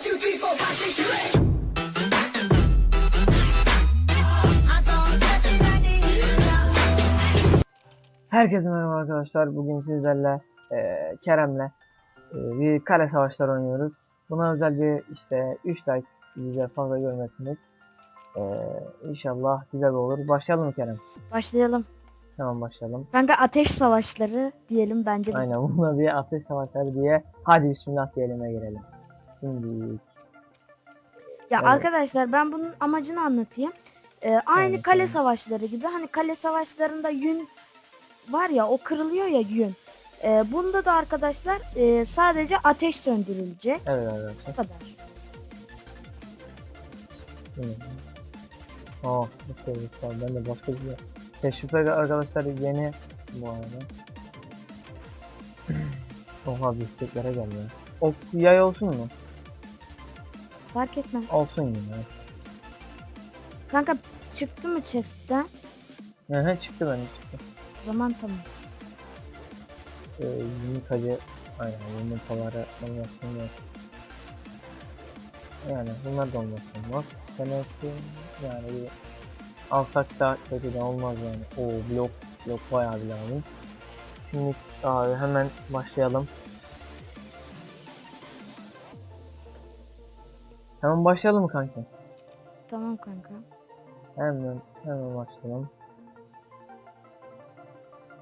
One, two, three, four, five, six, seven, eight. Herkese merhaba arkadaşlar. Bugün sizlerle eee, Kerem'le eee, bir kale savaşları oynuyoruz. Buna özel bir işte 3 like bize fazla görmesiniz. Eee inşallah güzel olur. Başlayalım mı Kerem? Başlayalım. Tamam başlayalım. Kanka ateş savaşları diyelim bence. biz. Aynen buna bir ateş savaşları diye hadi bismillah diyelim'e girelim. Şimdi Ya Evet. arkadaşlar ben bunun amacını anlatayım. Ee, aynı Evet, kale evet. savaşları gibi. Hani kale savaşlarında yün var ya o kırılıyor ya yün. Ee, bunda da arkadaşlar e, sadece ateş söndürülecek. evet arkadaşlar. Bu kadar. Şimdi. Aa, okey, tamam. Ben de başka bir. Teşrifler arkadaşlar yeni bu arada. Oha bifteklere geldi. Ok yay olsun mu? Fark etmez. Olsun yine. Kanka çıktı mı chest'ten? Hı hı çıktı bende çıktı. O zaman tamam. Ee, yumurtacı aynen yumurtaları olmasın yok. Yani bunlar da olmasın. Demek ki yani bir alsak da kötü de olmaz yani. O blok blok bayağı bir lazım. Şimdi abi hemen başlayalım. Hemen başlayalım mı kanka? Tamam kanka. Hemen hemen başlayalım.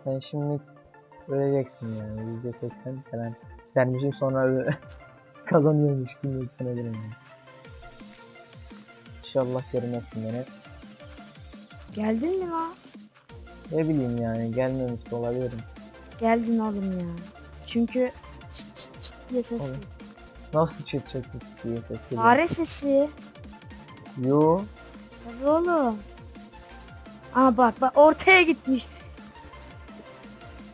Sen şimdi öleceksin yani yüzde seksen falan dermişim sonra kazanıyormuş gibi düşünebilirim yani. İnşallah görmezsin beni. Geldin mi lan? Ne bileyim yani gelmemiş olabilirim. Geldin oğlum ya. Çünkü çıt çıt çıt diye ses geliyor. Nasıl çıt diye geliyor. Fare sesi. Yo. Tabii oğlum. Aa bak bak ortaya gitmiş.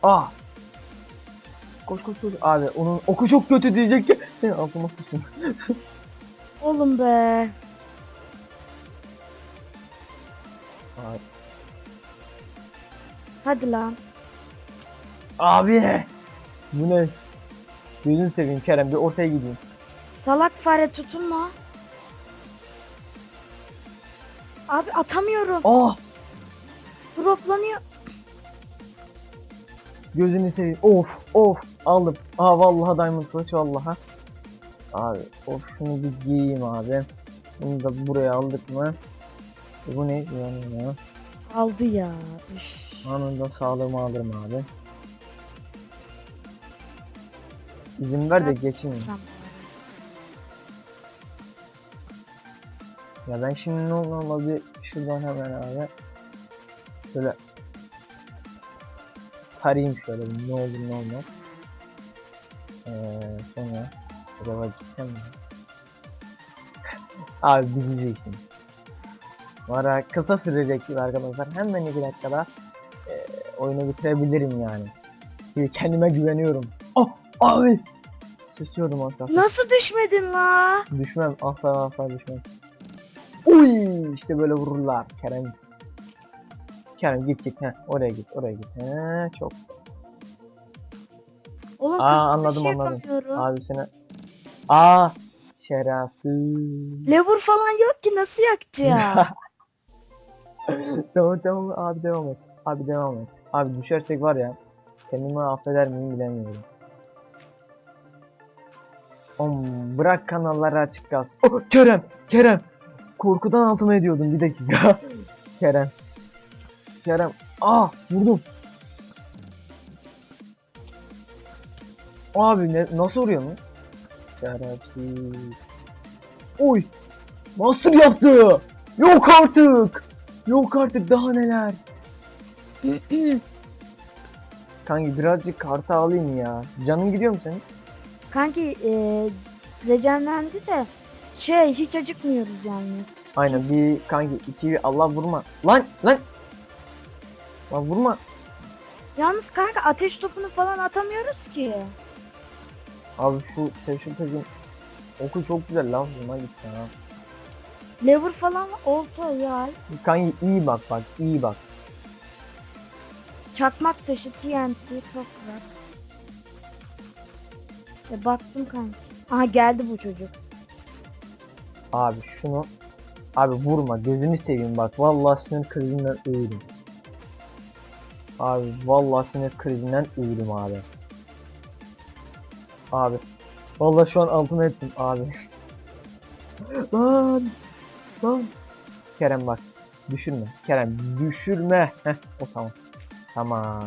Ah. Koş koş koş. Abi onun oku çok kötü diyecek ki. Senin altıma sıçtım. Oğlum be. Abi. Hadi lan. Abi. Bu ne? Gözünü seveyim Kerem bir ortaya gideyim. Salak fare tutunma. Abi atamıyorum. Ah. Droplanıyor. Gözünü seveyim. Of of aldım. Aa vallahi diamond kılıç vallahi. Abi of şunu bir giyeyim abi. Bunu da buraya aldık mı? E, Bu ne? Yani ya. Aldı ya. Üf. Anında sağlığımı alırım abi. İzin ver de geçeyim. Sen Ya ben şimdi ne olur bir şuradan hemen abi. Şöyle tarayayım şöyle ne olur ne olmaz. Ee, sonra acaba gitsem mi? abi bileceksin. Valla kısa sürecek gibi arkadaşlar. Hemen iki dakikada e, oyunu bitirebilirim yani. Çünkü kendime güveniyorum. Oh abi! Sıçıyordum arkadaşlar. Nasıl düşmedin la? Düşmem asla asla düşmem. Uy işte böyle vururlar Kerem. Kerem git git heh, oraya git oraya git. He, çok. Oğlum Aa, anladım, dışı anladım. yapamıyorum. Abi sana. Aa şerefsiz. Lever falan yok ki nasıl yakacağım? tamam tamam abi devam et. Abi devam et. Abi düşersek var ya kendimi affeder miyim bilemiyorum. Om bırak kanalları açık kalsın. Oh, Kerem Kerem korkudan altıma ediyordum bir dakika. Kerem Kerem ah vurdum. Abi ne, nasıl vuruyor mu? Şerefsiz. Oy Master yaptı. Yok artık. Yok artık daha neler. Kanki birazcık kartı alayım ya. Canın gidiyor mu senin? Kanki e, rejenlendi de şey hiç acıkmıyoruz yalnız. Aynen bir kanki iki Allah vurma. Lan lan. Lan vurma. Yalnız kanka ateş topunu falan atamıyoruz ki. Abi şu teşhirtacın oku çok güzel lan hoşuma gitti ha. Lever falan. Olta yay. Kanki iyi bak bak iyi bak. Çakmak taşı, TNT, toprak. E baktım kanka. Aha geldi bu çocuk. Abi şunu abi vurma gözünü seveyim bak. Vallahi sinir krizinden ölürüm. Abi vallahi sinir krizinden ölürüm abi. Abi vallahi şu an altıma ettim abi. lan lan. Kerem bak düşürme. Kerem düşürme. Heh, o tamam. Tamam.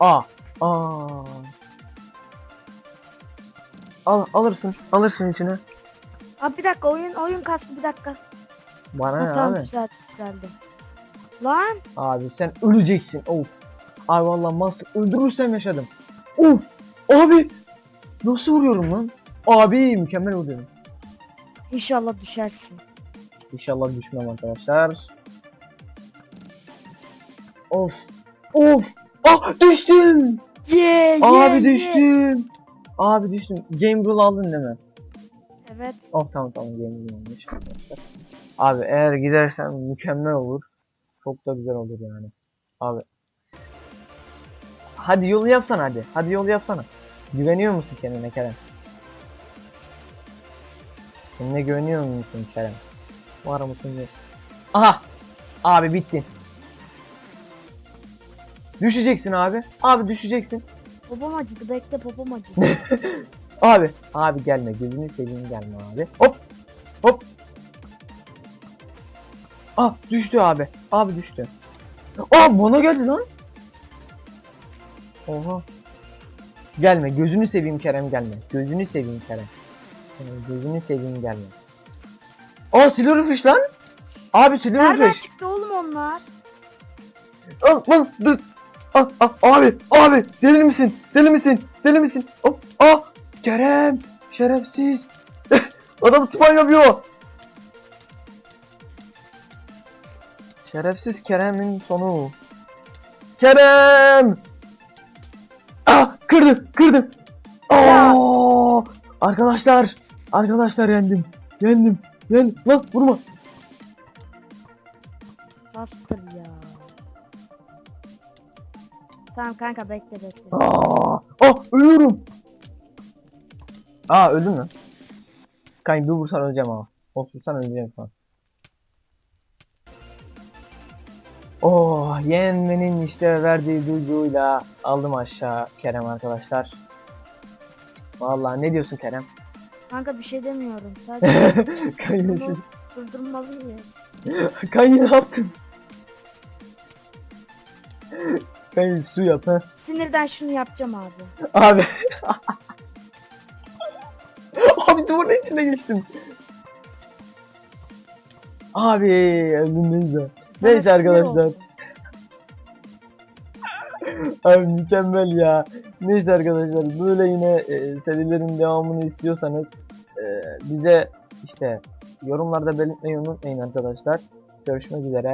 Aa aa Al alırsın alırsın içine Abi bir dakika oyun oyun kastı bir dakika. bana ne tamam abi güzel güzeldi. Lan Abi sen öleceksin. Of. Abi vallahi master öldürürsem yaşadım. Of. Abi. Nasıl vuruyorum lan? Abi mükemmel vuruyorum. inşallah düşersin. İnşallah düşmem arkadaşlar. Of. Of. Ah düştüm. Yeah, Abi düştüm. Abi düştüm. Game rule aldın değil mi? Evet. Oh tamam tamam rule almış arkadaşlar. Abi eğer gidersen mükemmel olur. Çok da güzel olur yani. Abi. Hadi yolu yapsana hadi. Hadi yolu yapsana. Güveniyor musun kendine Kerem? Kendine güveniyor musun Kerem? Var mısın diye. Aha! Abi bitti. Düşeceksin abi. Abi düşeceksin. Popom acıdı bekle popom acıdı. Abi. Abi gelme. Gözünü seveyim gelme abi. Hop. Hop. Ah düştü abi. Abi düştü. Aa bana geldi lan. Oha. Gelme. Gözünü seveyim Kerem gelme. Gözünü seveyim Kerem. Kerem, Gözünü seveyim gelme. Aa silverfish lan. Abi Nereden silverfish. çıktı oğlum onlar? Al al dur. Ah, ah, abi abi deli misin? Deli misin? Deli misin? Hop. Kerem şerefsiz. Adam spam yapıyor. Şerefsiz Kerem'in sonu. Kerem! Ah kırdı kırdı. Ya. Aa! Arkadaşlar arkadaşlar yendim. Yendim. Yendim. Lan vurma. Bastır ya. Tamam kanka bekle bekle. Aa, ah ölüyorum. Aa öldün mü? Kanka bir vursan öleceğim ama. Otursan öleceğim şu an. Oh yenmenin işte verdiği duyguyla aldım aşağı Kerem arkadaşlar. Vallahi ne diyorsun Kerem? Kanka bir şey demiyorum. Sadece Kanka, bunu durdurmalıyız. kanka ne yaptın? Kanka su yap ha. Sinirden şunu yapacağım abi. Abi. Abi duvarın içine geçtim. Abi öldüm neyse. Sana Neyse sinir arkadaşlar. oldum. Abi mükemmel ya. Neyse arkadaşlar böyle yine e, serilerin devamını istiyorsanız e, bize işte yorumlarda belirtmeyi unutmayın arkadaşlar. Görüşmek üzere.